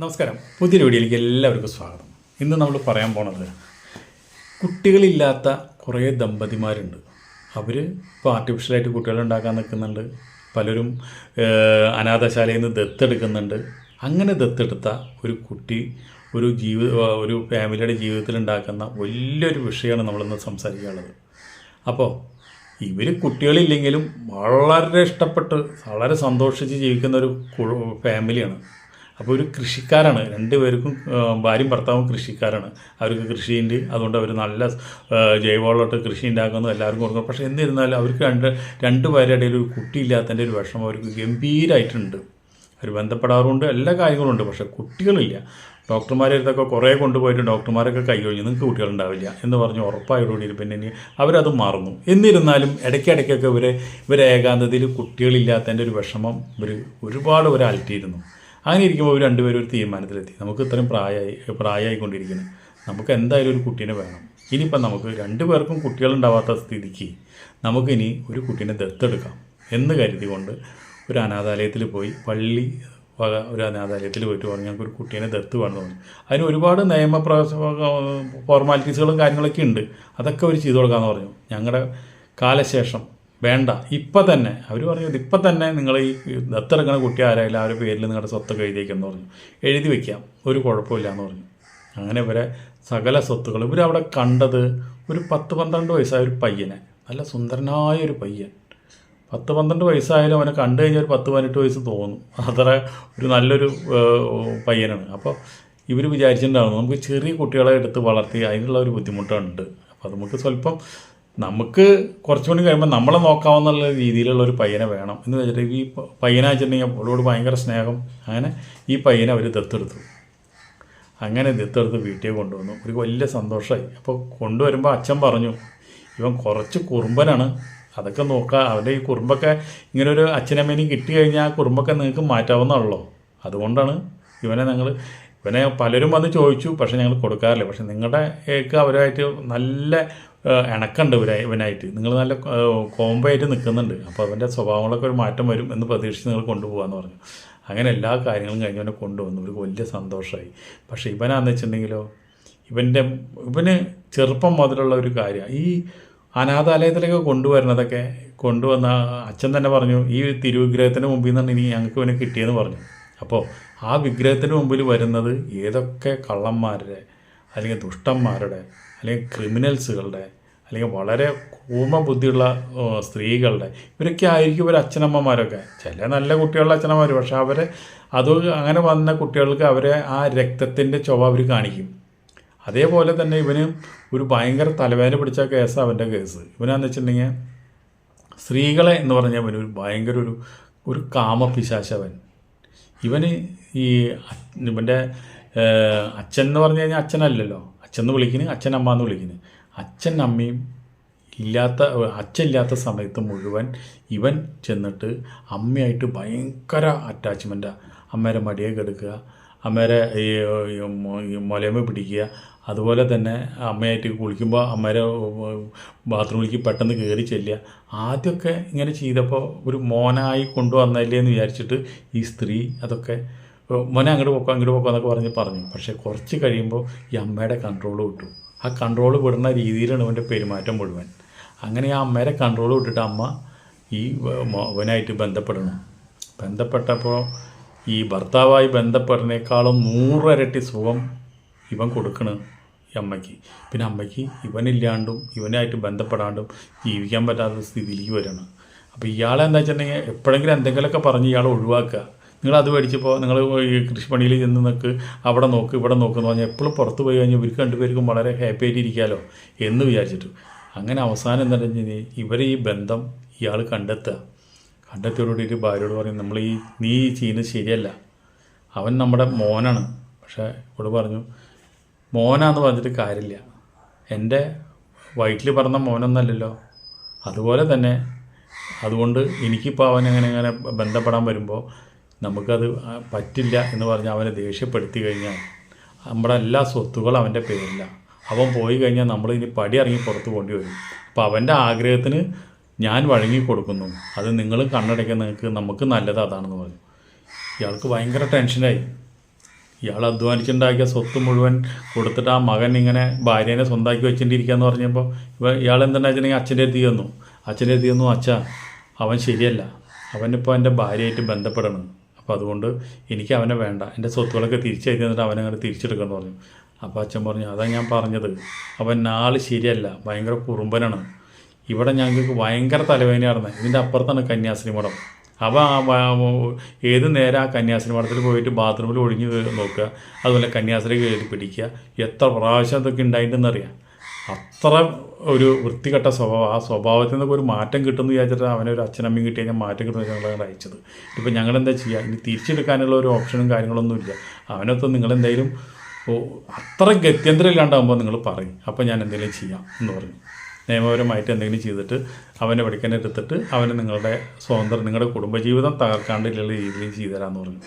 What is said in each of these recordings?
നമസ്കാരം. പുതിയൊരു വീഡിയോയിലേക്ക് എല്ലാവർക്കും സ്വാഗതം. ഇന്ന് നമ്മൾ പറയാൻ പോണത് കുട്ടികളില്ലാത്ത കുറേ ദമ്പതിമാരുണ്ട്. അവർ ഇപ്പോൾ ആർട്ടിഫിഷ്യലായിട്ട് കുട്ടികളെ ഉണ്ടാക്കാൻ നിൽക്കുന്നുണ്ട്. പലരും അനാഥശാലയിൽ നിന്ന് ദത്തെടുക്കുന്നുണ്ട്. അങ്ങനെ ദത്തെടുത്ത ഒരു കുട്ടി ഒരു ജീവിത ഒരു ഫാമിലിയുടെ ജീവിതത്തിൽ ഉണ്ടാക്കുന്ന വലിയൊരു വിഷയമാണ് നമ്മളിന്ന് സംസാരിക്കാനുള്ളത്. അപ്പോൾ ഇവർ കുട്ടികളില്ലെങ്കിലും വളരെ ഇഷ്ടപ്പെട്ട് വളരെ സന്തോഷിച്ച് ജീവിക്കുന്ന ഒരു ഫാമിലിയാണ്. അപ്പോൾ ഒരു കൃഷിക്കാരാണ്. രണ്ടുപേർക്കും പേർക്കും ഭാര്യയും ഭർത്താവും കൃഷിക്കാരാണ്. അവർക്ക് കൃഷിയുണ്ട് അതുകൊണ്ട് അവർ നല്ല ജൈവവളമായിട്ട് കൃഷി ഉണ്ടാക്കുന്നു എല്ലാവർക്കും കൊടുക്കും പക്ഷേ എന്നിരുന്നാലും അവർക്ക് രണ്ട് രണ്ട് പേരുടെ ഇടയിൽ ഒരു കുട്ടിയില്ലാത്തതിന്റെ ഒരു വിഷമം അവർക്ക് ഗംഭീരമായിട്ടുണ്ട് അവർ ബന്ധപ്പെടാറുണ്ട്. എല്ലാ കാര്യങ്ങളും ഉണ്ട്. പക്ഷേ കുട്ടികളില്ല. ഡോക്ടർമാരെ അടുത്തൊക്കെ കുറേ കൊണ്ടുപോയിട്ട് ഡോക്ടർമാരൊക്കെ കൈ കഴിഞ്ഞു നിങ്ങൾക്ക് കുട്ടികളുണ്ടാവില്ല എന്ന് പറഞ്ഞ് ഉറപ്പായോടുകൂടി പിന്നെ ഇനി അവരത് മാറുന്നു. എന്നിരുന്നാലും ഇടയ്ക്കിടയ്ക്കൊക്കെ ഇവരെ ഇവരെ ഏകാന്തതയിൽ കുട്ടികളില്ലാത്തതിന്റെ ഒരു വിഷമം ഇവർ ഒരുപാട് ഇവരെ അങ്ങനെ ഇരിക്കുമ്പോൾ ഇവർ രണ്ടുപേരും ഒരു തീരുമാനത്തിലെത്തി. നമുക്ക് ഇത്രയും പ്രായമായി പ്രായമായിക്കൊണ്ടിരിക്കുന്നു നമുക്ക് എന്തായാലും ഒരു കുട്ടീനെ വേണം. ഇനിയിപ്പം നമുക്ക് രണ്ടു പേർക്കും കുട്ടികളുണ്ടാവാത്ത സ്ഥിതിക്ക് നമുക്കിനി ഒരു കുട്ടീനെ ദത്തെടുക്കാം എന്ന് കരുതികൊണ്ട് ഒരു അനാഥാലയത്തിൽ പോയി പള്ളി വക ഒരു അനാഥാലയത്തിൽ പോയിട്ട് പറഞ്ഞു ഞങ്ങൾക്ക് ഒരു കുട്ടീനെ ദത്ത് വേണമെന്ന് പറഞ്ഞു. അതിന് ഒരുപാട് നിയമ ഫോർമാലിറ്റീസുകളും കാര്യങ്ങളൊക്കെ ഉണ്ട്. അതൊക്കെ അവർ ചെയ്തു കൊടുക്കാമെന്ന് പറഞ്ഞു. ഞങ്ങളുടെ കാലശേഷം വേണ്ട. ഇപ്പം തന്നെ. അവർ പറയുന്നത് ഇപ്പം തന്നെ നിങ്ങൾ ഈ ദത്തെടുക്കുന്ന കുട്ടി ആരായാലും അവരുടെ പേരിൽ നിങ്ങളുടെ സ്വത്തൊക്കെ എഴുതിയേക്കെന്ന് പറഞ്ഞു. എഴുതി വയ്ക്കാം ഒരു കുഴപ്പമില്ല എന്ന് പറഞ്ഞു. അങ്ങനെ ഇവരെ സകല സ്വത്തുകൾ ഇവരവിടെ കണ്ടത് ഒരു പത്ത് പന്ത്രണ്ട് വയസ്സായ ഒരു പയ്യനെ. നല്ല സുന്ദരനായ ഒരു പയ്യൻ. പത്ത് പന്ത്രണ്ട് വയസ്സായാലും അവനെ കണ്ടു കഴിഞ്ഞാൽ ഒരു പത്ത് പതിനെട്ട് വയസ്സ് തോന്നും. അത്ര ഒരു നല്ലൊരു പയ്യനാണ്. അപ്പോൾ ഇവർ വിചാരിച്ചിട്ടുണ്ടാകുന്നു നമുക്ക് ചെറിയ കുട്ടികളെ എടുത്ത് വളർത്തി അതിനുള്ള ഒരു ബുദ്ധിമുട്ടുണ്ട്. അപ്പോൾ നമുക്ക് സ്വല്പം നമുക്ക് കുറച്ചുകൂടി കഴിയുമ്പോൾ നമ്മളെ നോക്കാവുന്ന രീതിയിലുള്ള ഒരു പയ്യനെ വേണം. എന്ന് വെച്ചിട്ട് ഈ പയ്യനെ വെച്ചിട്ടുണ്ടെങ്കിൽ അവളോട് ഭയങ്കര സ്നേഹം. അങ്ങനെ ഈ പയ്യനെ അവർ ദത്തെടുത്തു. അങ്ങനെ ദത്തെടുത്ത് വീട്ടിൽ കൊണ്ടുവന്നു. ഒരു വലിയ സന്തോഷമായി അപ്പോൾ കൊണ്ടുവരുമ്പോൾ അച്ഛൻ പറഞ്ഞു ഇവൻ കുറച്ച് കുറുമ്പനാണ്. അതൊക്കെ നോക്കുക അവന്റെ ഈ കുറുമ്പൊക്കെ ഇങ്ങനെ ഒരു അച്ഛനമ്മേനെയും കിട്ടി കഴിഞ്ഞാൽ ആ കുറുമ്പൊക്കെ നിങ്ങൾക്ക് മാറ്റാവുന്നതാണല്ലോ. അതുകൊണ്ടാണ് ഇവനെ ഞങ്ങൾ ഇവനെ പലരും വന്ന് ചോദിച്ചു പക്ഷേ ഞങ്ങൾ കൊടുക്കാറില്ല. പക്ഷേ നിങ്ങളുടെ ഏക്ക് അവരായിട്ട് നല്ല ഇണക്കുണ്ട് ഇവരെ ഇവനായിട്ട്. നിങ്ങൾ നല്ല കോംബോ ആയിട്ട് നിൽക്കുന്നുണ്ട്. അപ്പോൾ അവന്റെ സ്വഭാവങ്ങളൊക്കെ ഒരു മാറ്റം വരും എന്ന് പ്രതീക്ഷിച്ച് നിങ്ങൾ കൊണ്ടുപോകാമെന്ന് പറഞ്ഞു. അങ്ങനെ എല്ലാ കാര്യങ്ങളും കഴിഞ്ഞ് അവനെ കൊണ്ടുവന്നു. ഒരു വലിയ സന്തോഷമായി പക്ഷേ ഇവനാന്ന് വെച്ചിട്ടുണ്ടെങ്കിലോ ഇവന്റെ ഇവന് ചെറുപ്പം മുതലുള്ള ഒരു കാര്യം. ഈ അനാഥാലയത്തിലേക്ക് കൊണ്ടുവരുന്നതൊക്കെ കൊണ്ടുവന്ന അച്ഛൻ തന്നെ പറഞ്ഞു ഈ തിരുവിഗ്രഹത്തിന് മുമ്പിൽ നിന്നാണ് ഇനി ഞങ്ങൾക്ക് ഇവനെ കിട്ടിയെന്ന് പറഞ്ഞു. അപ്പോൾ ആ വിഗ്രഹത്തിന് മുമ്പിൽ വരുന്നത് ഏതൊക്കെ കള്ളന്മാരുടെ അല്ലെങ്കിൽ ദുഷ്ടന്മാരുടെ അല്ലെങ്കിൽ ക്രിമിനൽസുകളുടെ അല്ലെങ്കിൽ വളരെ കൂമബുദ്ധിയുള്ള ബുദ്ധിയുള്ള സ്ത്രീകളുടെ. ഇവരൊക്കെ ആയിരിക്കും ഇവർ അച്ഛനമ്മമാരൊക്കെ. ചില നല്ല കുട്ടികളുടെ അച്ഛനമ്മമാർ പക്ഷെ അവരെ അത് അങ്ങനെ വന്ന കുട്ടികൾക്ക് അവരെ ആ രക്തത്തിന്റെ ചൊവ്വ അവർ കാണിക്കും. അതേപോലെ തന്നെ ഇവന് ഒരു ഭയങ്കര തലവേദന പിടിച്ച കേസ് അവന്റെ കേസ്. ഇവനാന്ന് വെച്ചിട്ടുണ്ടെങ്കിൽ സ്ത്രീകളെ എന്ന് പറഞ്ഞാൽ ഒരു ഭയങ്കര ഒരു ഒരു കാമപിശാശവൻ ഇവന് ഈ ഇവന്റെ അച്ഛൻ എന്ന് പറഞ്ഞു കഴിഞ്ഞാൽ അച്ഛനല്ലല്ലോ. അച്ഛൻ എന്ന് വിളിക്കുന്നു അച്ഛൻ അമ്മ എന്ന് വിളിക്കുന്നു അച്ഛൻ അമ്മയും ഇല്ലാത്ത അച്ഛൻ ഇല്ലാത്ത സമയത്ത് മുഴുവൻ ഇവൻ ചെന്നിട്ട് അമ്മയായിട്ട് ഭയങ്കര അറ്റാച്ച്മെന്റാണ് അമ്മേരെ മടിയെ കെടുക്കുക അമ്മേരെ ഈ ഈ മൊ- ഈ മുലമ പിടിക്കുക. അതുപോലെ തന്നെ അമ്മയായിട്ട് കുളിക്കുമ്പോൾ അമ്മേരെ ബാത്റൂമിലേക്ക് പെട്ടെന്ന് കയറി ചെല്ലുക. ആദ്യമൊക്കെ ഇങ്ങനെ ചെയ്തപ്പോൾ ഒരു മോനായി കൊണ്ടുവന്നല്ലേ എന്ന് വിചാരിച്ചിട്ട് ഈ സ്ത്രീ അതൊക്കെ മോനെ അങ്ങോട്ട് പോക്കോ അങ്ങോട്ട് പോക്കോ എന്നൊക്കെ പറഞ്ഞ് പറഞ്ഞു. പക്ഷേ കുറച്ച് കഴിയുമ്പോൾ ഈ അമ്മയുടെ കൺട്രോൾ വിട്ടു. ആ കൺട്രോൾ വിടുന്ന രീതിയിലാണ് ഇവന്റെ പെരുമാറ്റം മുഴുവൻ. അങ്ങനെ ആ അമ്മയുടെ കൺട്രോൾ വിട്ടിട്ട് അമ്മ ഈ വ- ബന്ധപ്പെടണം ബന്ധപ്പെട്ടപ്പോൾ ഈ ഭർത്താവായി ബന്ധപ്പെടുന്നേക്കാളും നൂറരട്ടി സുഖം ഇവൻ കൊടുക്കണം ഈ അമ്മയ്ക്ക്. പിന്നെ അമ്മയ്ക്ക് ഇവനില്ലാണ്ടും ഇവനായിട്ട് ബന്ധപ്പെടാണ്ടും ജീവിക്കാൻ പറ്റാത്ത സ്ഥിതിയിലേക്ക് വരണം. അപ്പോൾ ഇയാളെന്താ വെച്ചിട്ടുണ്ടെങ്കിൽ എപ്പോഴെങ്കിലും എന്തെങ്കിലുമൊക്കെ പറഞ്ഞ് ഇയാളെ ഒഴിവാക്കുക. നിങ്ങൾ അത് മേടിച്ചപ്പോൾ നിങ്ങൾ കൃഷിപ്പണിയിൽ ചെന്ന് നിൽക്ക് അവിടെ നോക്ക് ഇവിടെ നോക്ക് എന്ന് പറഞ്ഞാൽ എപ്പോഴും പുറത്ത് പോയി കഴിഞ്ഞാൽ ഇവർക്ക് രണ്ടുപേർക്കും വളരെ ഹാപ്പി ആയിട്ട് ഇരിക്കാമല്ലോ എന്ന് വിചാരിച്ചിട്ട്. അങ്ങനെ അവസാനം എന്താ വെച്ചാൽ ഇവരെ ഈ ബന്ധം ഇയാൾ കണ്ടെത്തുക. കണ്ടെത്തിയോടുകൂടിയിട്ട് ഭാര്യയോട് പറയും നമ്മൾ ഈ നീ ചെയ്യുന്നത് ശരിയല്ല. അവൻ നമ്മുടെ മോനാണ്. പക്ഷേ ഇവിടെ പറഞ്ഞു മോനാന്ന് പറഞ്ഞിട്ട് കാര്യമില്ല. എന്റെ വയറ്റിൽ പറഞ്ഞ മോനൊന്നല്ലല്ലോ. അതുപോലെ തന്നെ അതുകൊണ്ട് എനിക്കിപ്പോൾ അവൻ അങ്ങനെ അങ്ങനെ ബന്ധപ്പെടാൻ വരുമ്പോൾ നമുക്കത് പറ്റില്ല എന്ന് പറഞ്ഞ് അവനെ ദേഷ്യപ്പെടുത്തി കഴിഞ്ഞാൽ നമ്മുടെ എല്ലാ സ്വത്തുകളും അവന്റെ പേരിലാണ് അവൻ പോയി കഴിഞ്ഞാൽ നമ്മൾ ഇനി പടി ഇറങ്ങി പുറത്ത് പോകേണ്ടി വരും. അപ്പോൾ അവന്റെ ആഗ്രഹത്തിന് ഞാൻ വഴങ്ങി കൊടുക്കുന്നു. അത് നിങ്ങൾ കണ്ണടയ്ക്കാൻ നിങ്ങൾക്ക് നമുക്ക് നല്ലത് അതാണെന്ന് പറഞ്ഞു. ഇയാൾക്ക് ഭയങ്കര ടെൻഷനായി. ഇയാൾ അധ്വാനിച്ചുണ്ടാക്കിയ സ്വത്ത് മുഴുവൻ കൊടുത്തിട്ട് ആ മകൻ ഇങ്ങനെ ഭാര്യേനെ സ്വന്തമാക്കി വെച്ചിട്ടിരിക്കുകയെന്ന് പറഞ്ഞപ്പോൾ ഇവ ഇയാൾ എന്തെന്ന് വെച്ചിട്ടുണ്ടെങ്കിൽ അച്ഛന്റെ എത്തി ചെന്നു. അച്ഛന്റെ എത്തി ചെന്നു അച്ഛ അവൻ ശരിയല്ല. അവനിപ്പോൾ എന്റെ ഭാര്യയായിട്ട് ബന്ധപ്പെടണം. അപ്പോൾ അതുകൊണ്ട് എനിക്ക് അവനെ വേണ്ട. എന്റെ സ്വത്തുകളൊക്കെ തിരിച്ചെഴുതി തന്നിട്ട് അവനെ അങ്ങനെ തിരിച്ചെടുക്കാമെന്ന് പറഞ്ഞു. അപ്പോൾ അച്ഛൻ പറഞ്ഞു അതാ ഞാൻ പറഞ്ഞത്. അവൻ ആൾ ശരിയല്ല ഭയങ്കര കുറുമ്പനാണ്. ഇവിടെ ഞങ്ങൾക്ക് ഭയങ്കര തലവേദനയായിരുന്നു ഇതിന്റെ അപ്പുറത്താണ് കന്യാസ്ത്രീ മഠം. അപ്പോൾ ഏത് നേരം ആ കന്യാസ്ത്രീ മഠത്തിൽ പോയിട്ട് ബാത്റൂമിൽ ഒഴിഞ്ഞ് നോക്കുക. അതുപോലെ കന്യാസ്ത്രീ കയറി പിടിക്കുക. എത്ര പ്രാവശ്യം അതൊക്കെ ഉണ്ടായിട്ടുണ്ടെന്നറിയാം അത്ര ഒരു വൃത്തികെട്ട സ്വഭാവം. ആ സ്വഭാവത്തിൽ നിന്നൊക്കെ ഒരു മാറ്റം കിട്ടുമെന്ന് വിചാരിച്ചിട്ട് അവനൊരു അച്ഛനമ്മയും കിട്ടി കഴിഞ്ഞാൽ മാറ്റം കിട്ടുമെന്ന് ഞങ്ങളെ അയച്ചത് ഇപ്പം ഞങ്ങൾ എന്താ ചെയ്യുക ഇനി തിരിച്ചെടുക്കാനുള്ള ഒരു ഓപ്ഷനും കാര്യങ്ങളൊന്നും ഇല്ല. അവനൊത്ത് നിങ്ങളെന്തെങ്കിലും ഓ അത്ര ഗത്യന്തരം ഇല്ലാണ്ടാകുമ്പോൾ നിങ്ങൾ പറയും. അപ്പോൾ ഞാൻ എന്തെങ്കിലും ചെയ്യാം എന്ന് പറഞ്ഞു. നിയമപരമായിട്ട് എന്തെങ്കിലും ചെയ്തിട്ട് അവനെ പഠിക്കാൻ എടുത്തിട്ട് അവന് നിങ്ങളുടെ സ്വാതന്ത്ര്യം നിങ്ങളുടെ കുടുംബജീവിതം തകർക്കാണ്ടുള്ള രീതിയിൽ ചെയ്തു തരാമെന്ന് പറഞ്ഞു.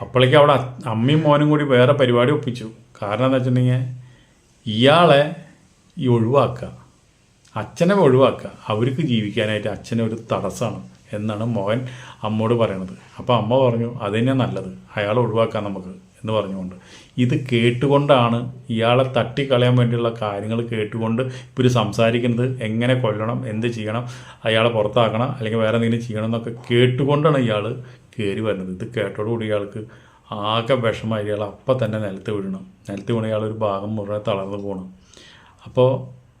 അപ്പോഴേക്കും അവിടെ അമ്മയും മോനും കൂടി വേറെ പരിപാടി ഒപ്പിച്ചു. കാരണം എന്താ വെച്ചിട്ടുണ്ടെങ്കിൽ ഇയാളെ ഈ ഒഴിവാക്കുക. അച്ഛനെ ഒഴിവാക്കുക. അവർക്ക് ജീവിക്കാനായിട്ട് അച്ഛനെ ഒരു തടസ്സമാണ് എന്നാണ് മോഹൻ അമ്മോട് പറയണത്. അപ്പോൾ അമ്മ പറഞ്ഞു അത് തന്നെ നല്ലത്. അയാളെ ഒഴിവാക്കാം നമുക്ക് എന്ന് പറഞ്ഞുകൊണ്ട്. ഇത് കേട്ടുകൊണ്ടാണ് ഇയാളെ തട്ടിക്കളയാൻ വേണ്ടിയുള്ള കാര്യങ്ങൾ കേട്ടുകൊണ്ട് ഒരു സംസാരിക്കുന്നത്. എങ്ങനെ കൊല്ലണം എന്ത് ചെയ്യണം അയാളെ പുറത്താക്കണം അല്ലെങ്കിൽ വേറെ എന്തെങ്കിലും ചെയ്യണം എന്നൊക്കെ കേട്ടുകൊണ്ടാണ് ഇയാൾ കയറി വരുന്നത്. ഇത് കേട്ടോടുകൂടി ഇയാൾക്ക് ആകെ വിഷമായി ഇയാൾ അപ്പം തന്നെ നിലത്ത് വീഴണം നിലത്ത് വീണ ഇയാളൊരു ഭാഗം മുഴുവൻ തളർന്നു പോകണം അപ്പോൾ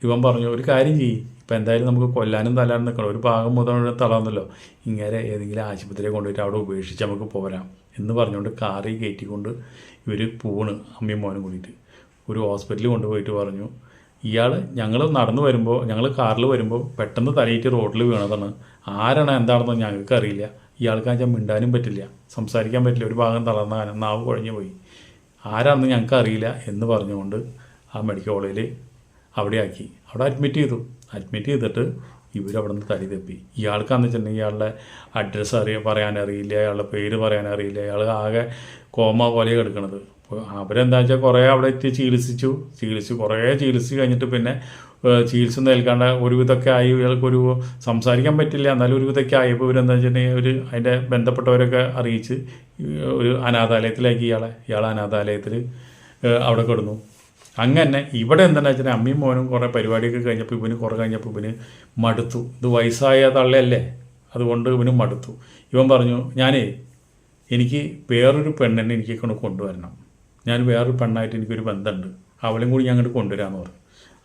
ഇവൻ പറഞ്ഞു ഒരു കാര്യം ചെയ്യും. ഇപ്പം എന്തായാലും നമുക്ക് കൊല്ലാനും തല്ലാനും നിൽക്കണം ഒരു ഭാഗം മുതൽ തളർന്നല്ലോ. ഇങ്ങനെ ഏതെങ്കിലും ആശുപത്രിയിൽ കൊണ്ടുപോയിട്ട് അവിടെ ഉപേക്ഷിച്ച് നമുക്ക് പോരാം. എന്ന് പറഞ്ഞുകൊണ്ട് കാറിൽ കയറ്റിക്കൊണ്ട് ഇവർ പൂണ് അമ്മയും മോനും കൂടിയിട്ട്. ഒരു ഹോസ്പിറ്റലിൽ കൊണ്ടുപോയിട്ട് പറഞ്ഞു ഇയാൾ ഞങ്ങൾ നടന്നു വരുമ്പോൾ ഞങ്ങൾ കാറിൽ വരുമ്പോൾ പെട്ടെന്ന് തലയിട്ട് റോഡിൽ വീണതാണ്. ആരാണ് എന്താണെന്ന് ഞങ്ങൾക്ക് അറിയില്ല. ഇയാൾക്ക് വെച്ചാൽ മിണ്ടാനും പറ്റില്ല. സംസാരിക്കാൻ പറ്റില്ല. ഒരു ഭാഗം തളർന്ന കാരണം നാവ് കുഴഞ്ഞു പോയി. ആരാണെന്ന് ഞങ്ങൾക്ക് അറിയില്ല. എന്ന് പറഞ്ഞുകൊണ്ട് ആ മെഡിക്കൽ കോളേജിൽ അവിടെ ആക്കി അവിടെ അഡ്മിറ്റ് ചെയ്തു. അഡ്മിറ്റ് ചെയ്തിട്ട് ഇവരവിടെ നിന്ന് തടി തപ്പി. ഇയാൾക്കാന്ന് വെച്ചിട്ടുണ്ടെങ്കിൽ ഇയാളുടെ അഡ്രസ്സ് അറിയ പറയാനറിയില്ല അയാളുടെ പേര് പറയാനറിയില്ല അയാൾ ആകെ കോമ പോലെ കിടക്കണത്. അപ്പോൾ അവരെന്താ വെച്ചാൽ കുറേ അവിടെ എത്തി ചികിത്സിച്ചു. ചികിത്സിച്ച് കുറേ ചികിത്സിച്ച് കഴിഞ്ഞിട്ട് പിന്നെ ചികിത്സ നൽകാണ്ട് ഒരുവിധമൊക്കെ ആയി. ഇയാൾക്കൊരു സംസാരിക്കാൻ പറ്റില്ല. എന്നാലും ഒരുവിധമൊക്കെ ആയപ്പോൾ ഇവരെന്താ വെച്ചിട്ടുണ്ടെങ്കിൽ ഒരു അതിന്റെ ബന്ധപ്പെട്ടവരൊക്കെ അറിയിച്ച് ഒരു അനാഥാലയത്തിലാക്കി ഇയാളെ. ഇയാൾ അനാഥാലയത്തിൽ അവിടെ കിടന്നു. അങ്ങനെ ഇവിടെ എന്താണെന്ന് വെച്ചാൽ അമ്മയും മോനും കുറേ പരിപാടിയൊക്കെ കഴിഞ്ഞപ്പോൾ ഇവന് കുറേ കഴിഞ്ഞപ്പോൾ ഇവന് മടുത്തു. ഇത് വയസ്സായ തള്ളയല്ലേ? അതുകൊണ്ട് ഇവന് മടുത്തു. ഇവൻ പറഞ്ഞു ഞാനേ എനിക്ക് വേറൊരു പെണ്ണിനെ എനിക്ക് കൊണ്ട് കൊണ്ടുവരണം. ഞാൻ വേറൊരു പെണ്ണായിട്ട് എനിക്കൊരു ബന്ധമുണ്ട് അവളെയും കൂടി ഞാൻ അങ്ങോട്ട് കൊണ്ടുവരാമെന്ന് പറഞ്ഞു.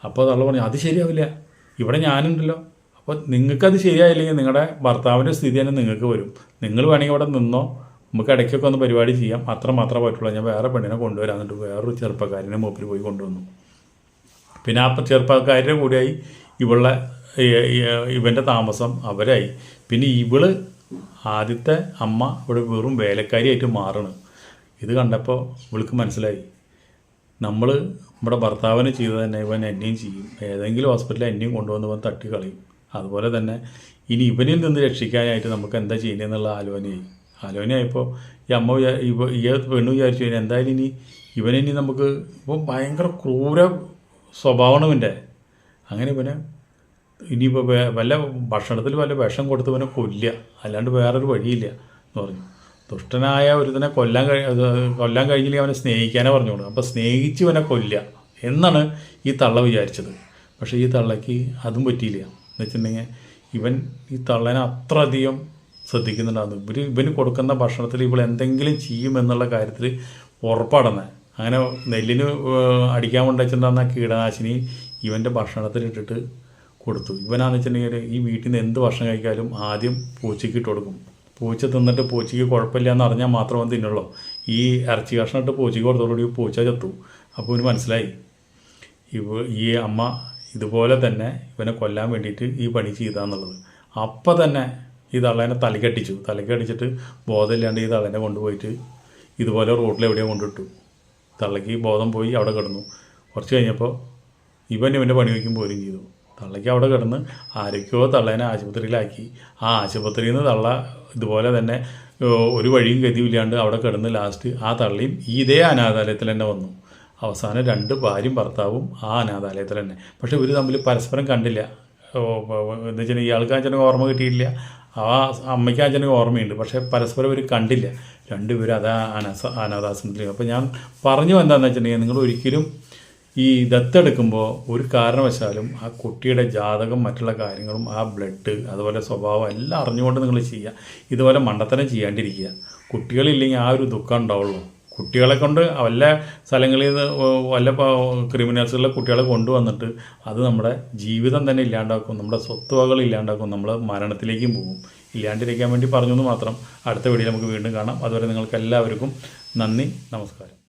അപ്പോൾ തള്ള പറഞ്ഞു അത് ശരിയാവില്ല. ഇവിടെ ഞാനുണ്ടല്ലോ. അപ്പോൾ നിങ്ങൾക്കത് ശരിയായില്ലെങ്കിൽ നിങ്ങളുടെ ഭർത്താവിന്റെ സ്ഥിതി തന്നെ നിങ്ങൾക്ക് വരും. നിങ്ങൾ വേണമെങ്കിൽ ഇവിടെ നിന്നോ നമുക്ക് ഇടയ്ക്കൊക്കെ ഒന്ന് പരിപാടി ചെയ്യാം. അത്ര മാത്രമേ പറ്റുള്ളൂ. ഞാൻ വേറെ പെണ്ണിനെ കൊണ്ടുവരാൻ എന്നിട്ട് വേറൊരു ചെറുപ്പക്കാരനെ മൂപ്പിൽ പോയി കൊണ്ടുവന്നു. പിന്നെ ആ ചെറുപ്പക്കാരുടെ കൂടെയായി ഇവളുടെ ഇവന്റെ താമസം അവരായി. പിന്നെ ഇവൾ ആദ്യത്തെ അമ്മ ഇവിടെ വെറും വേലക്കാരിയായിട്ട് മാറണ്. ഇത് കണ്ടപ്പോൾ ഇവൾക്ക് മനസ്സിലായി. നമ്മൾ നമ്മുടെ ഭർത്താവിന് ചെയ്തത് തന്നെ ഇവൻ എന്നെയും ചെയ്യും. ഏതെങ്കിലും ഹോസ്പിറ്റലിൽ എന്നെയും കൊണ്ടുവന്ന് ഇവൻ തട്ടിക്കളയും. അതുപോലെ തന്നെ ഇനി ഇവനിൽ നിന്ന് രക്ഷിക്കാനായിട്ട് നമുക്ക് എന്താ ചെയ്യുന്നതെന്നുള്ള ആലോചനയായി. ആലോചനയായപ്പോൾ ഈ അമ്മ ഈ പെണ്ണ് വിചാരിച്ചു ഇനി എന്തായാലും ഇനി ഇവനിനി നമുക്ക് ഇപ്പം ഭയങ്കര ക്രൂര സ്വഭാവമാണ് അങ്ങനെ ഇവനെ ഇനിയിപ്പോൾ വല്ല ഭക്ഷണത്തിൽ വല്ല വിഷം കൊടുത്ത് ഇവനെ കൊല്ലുക. അല്ലാണ്ട് വേറൊരു വഴിയില്ല എന്ന് പറഞ്ഞു. ദുഷ്ടനായ ഒരുതിനെ കൊല്ലാൻ കഴി കൊല്ലാൻ കഴിഞ്ഞില്ലെങ്കിൽ അവനെ സ്നേഹിക്കാനേ പറഞ്ഞോളൂ അപ്പോൾ സ്നേഹിച്ച് ഇവനെ കൊല്ലുക എന്നാണ് ഈ തള്ള വിചാരിച്ചത്. പക്ഷേ ഈ തള്ളയ്ക്ക് അതും പറ്റിയില്ല. എന്ന് വെച്ചിട്ടുണ്ടെങ്കിൽ ഇവൻ ഈ തള്ളനെ അത്രയധികം ശ്രദ്ധിക്കുന്നുണ്ടായിരുന്നു ഇവർ ഇവന് കൊടുക്കുന്ന ഭക്ഷണത്തിൽ ഇവൾ എന്തെങ്കിലും ചെയ്യും എന്നുള്ള കാര്യത്തിൽ ഉറപ്പാടുന്നത് അങ്ങനെ നെല്ലിന് അടിക്കാൻ കൊണ്ടുവച്ചിട്ടുണ്ടാകുന്ന കീടനാശിനി ഇവന്റെ ഭക്ഷണത്തിലിട്ടിട്ട് കൊടുത്തു. ഇവനാന്ന് വെച്ചിട്ടുണ്ടെങ്കിൽ ഈ വീട്ടിൽ നിന്ന് എന്ത് ഭക്ഷണം കഴിക്കാലും ആദ്യം പൂച്ചയ്ക്ക് ഇട്ട് കൊടുക്കും. പൂച്ച തിന്നിട്ട് പൂച്ചയ്ക്ക് കുഴപ്പമില്ല എന്ന് അറിഞ്ഞാൽ മാത്രമേ തിന്നുള്ളൂ. ഈ ഇറച്ചി കഷ്ണം ഇട്ട് പൂച്ചയ്ക്ക് കൊടുത്തോടുകൂടി പൂച്ച ചത്തു. അപ്പോൾ ഇവന് മനസ്സിലായി. ഇവ ഈ അമ്മ ഇതുപോലെ തന്നെ ഇവനെ കൊല്ലാൻ വേണ്ടിയിട്ട് ഈ പണി ചെയ്താന്നുള്ളത്. അപ്പം തന്നെ ഈ തള്ളേനെ തലക്കടിച്ചു. തലക്കടിച്ചിട്ട് ബോധമില്ലാണ്ട് ഈ തള്ളേനെ കൊണ്ടുപോയിട്ട് ഇതുപോലെ റോഡിൽ എവിടെയോ കൊണ്ടിട്ടു. തള്ളയ്ക്ക് ബോധം പോയി അവിടെ കിടന്നു. കുറച്ച് കഴിഞ്ഞപ്പോൾ ഇവൻ ഇവന്റെ പണി വയ്ക്കും പോരും ചെയ്തു. തള്ളയ്ക്ക് അവിടെ കിടന്ന് ആരൊക്കെയോ തള്ളേനെ ആശുപത്രിയിലാക്കി. ആ ആശുപത്രിയിൽ നിന്ന് തള്ള ഇതുപോലെ തന്നെ ഒരു വഴിയും ഗതിയില്ലാണ്ട് അവിടെ കിടന്ന് ലാസ്റ്റ് ആ തള്ളിയും ഇതേ അനാഥാലയത്തിൽ തന്നെ വന്നു. അവസാനം രണ്ട് ഭാര്യയും ഭർത്താവും ആ അനാഥാലയത്തിൽ തന്നെ. പക്ഷേ ഇവർ തമ്മിൽ പരസ്പരം കണ്ടില്ല. എന്ന് വെച്ചാൽ ഇയാൾക്ക് അച്ഛനും ഓർമ്മ കിട്ടിയില്ല ആ അമ്മയ്ക്ക് അച്ഛനും ഓർമ്മയുണ്ട്. പക്ഷേ പരസ്പരം ഒരു കണ്ടില്ല. രണ്ടുപേരും അതാ അനാസ അനാഥാശ്രമത്തിൽ അപ്പോൾ ഞാൻ പറഞ്ഞു എന്താണെന്ന് വെച്ചിട്ടുണ്ടെങ്കിൽ നിങ്ങൾ ഒരിക്കലും ഈ ദത്തെടുക്കുമ്പോൾ ഒരു കാരണവശാലും ആ കുട്ടിയുടെ ജാതകം മറ്റുള്ള കാര്യങ്ങളും ആ ബ്ലഡ് അതുപോലെ സ്വഭാവം എല്ലാം അറിഞ്ഞുകൊണ്ട് നിങ്ങൾ ചെയ്യുക. ഇതുപോലെ മണ്ടത്തനം ചെയ്യാണ്ടിരിക്കുക. കുട്ടികളില്ലെങ്കിൽ ആ ഒരു ദുഃഖം ഉണ്ടാവുള്ളൂ. കുട്ടികളെ കൊണ്ട് വല്ല സ്ഥലങ്ങളിൽ നിന്ന് വല്ല ക്രിമിനൽസുള്ള കുട്ടികളെ കൊണ്ടുവന്നിട്ട് അത് നമ്മുടെ ജീവിതം തന്നെ ഇല്ലാണ്ടാക്കും നമ്മുടെ സ്വത്തുവകൾ ഇല്ലാണ്ടാക്കും നമ്മൾ മരണത്തിലേക്കും പോകും. ഇല്ലാണ്ടിരിക്കാൻ വേണ്ടി പറഞ്ഞു എന്ന് മാത്രം അടുത്ത വീഡിയോ നമുക്ക് വീണ്ടും കാണാം. അതുവരെ നിങ്ങൾക്ക് എല്ലാവർക്കും നന്ദി നമസ്കാരം.